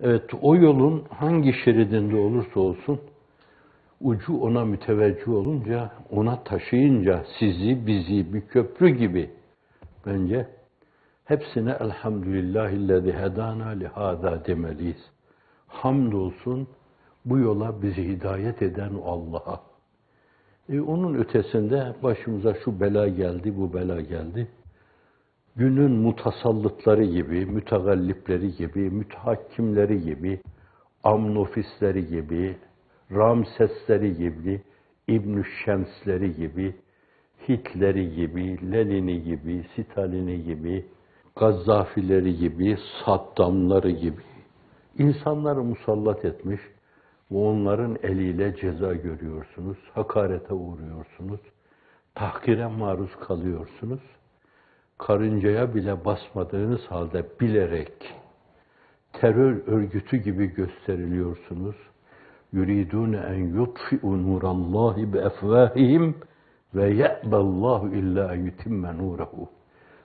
Evet, o yolun hangi şeridinde olursa olsun, ucu ona müteveccih olunca, ona taşıyınca sizi, bizi bir köprü gibi bence hepsine elhamdülillahillezî hedâna lihâzâ demeliyiz. Hamdolsun bu yola bizi hidayet eden Allah'a. E, onun ötesinde başımıza şu bela geldi, bu bela geldi. Günün mutasallıtları gibi, mütegallipleri gibi, mütehakkimleri gibi, amnofisleri gibi, Ramsesleri gibi, İbn Şemsleri gibi, Hitler'i gibi, Lenin'i gibi, Stalin'i gibi, Gazzafileri gibi, Saddamları gibi insanları musallat etmiş ve onların eliyle ceza görüyorsunuz, hakarete uğruyorsunuz, tahkire maruz kalıyorsunuz. Karıncaya bile basmadığınız halde bilerek terör örgütü gibi gösteriliyorsunuz. Yuridun en yutfi'u nurallahi bi efvahihim ve ye'ballahu illa yutimme nurehu.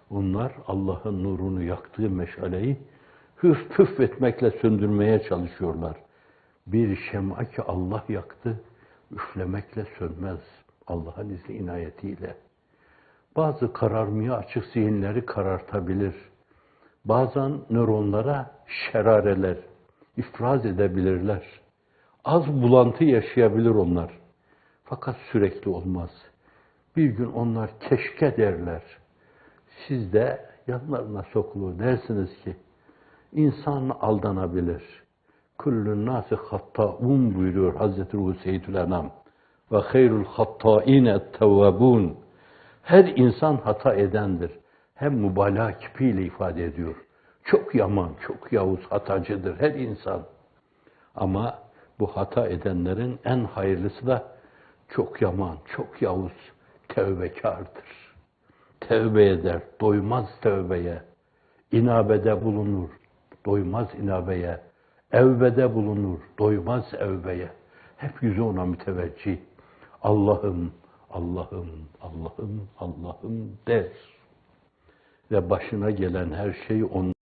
Onlar Allah'ın nurunu yaktığı meşaleyi hüf püf etmekle söndürmeye çalışıyorlar. Bir şem'a ki Allah yaktı, üflemekle sönmez Allah'ın izni inayetiyle. Bazı kararmaya açık zihinleri karartabilir. Bazen nöronlara şerareler ifraz edebilirler. Az bulantı yaşayabilir onlar. Fakat sürekli olmaz. Bir gün onlar keşke derler. Siz de yanlarına sokulur dersiniz ki insan aldanabilir. Kullun nasi hatta'un buyuruyor Hazreti Ruhu Enam. Ve hayrul hatta'ine tevvabun. Her insan hata edendir. Hem mübalağa kipiyle ifade ediyor. Çok yaman, çok yavuz, hatacıdır her insan. Ama bu hata edenlerin en hayırlısı da çok yaman, çok yavuz, tevbekardır. Tevbe eder, doymaz tevbeye. İnabede bulunur, doymaz inabeye. Evbede bulunur, doymaz evbeye. Hep yüzü ona müteveccih. Allah'ım, Allah'ım, Allah'ım, Allah'ım der. Ve başına gelen her şey onun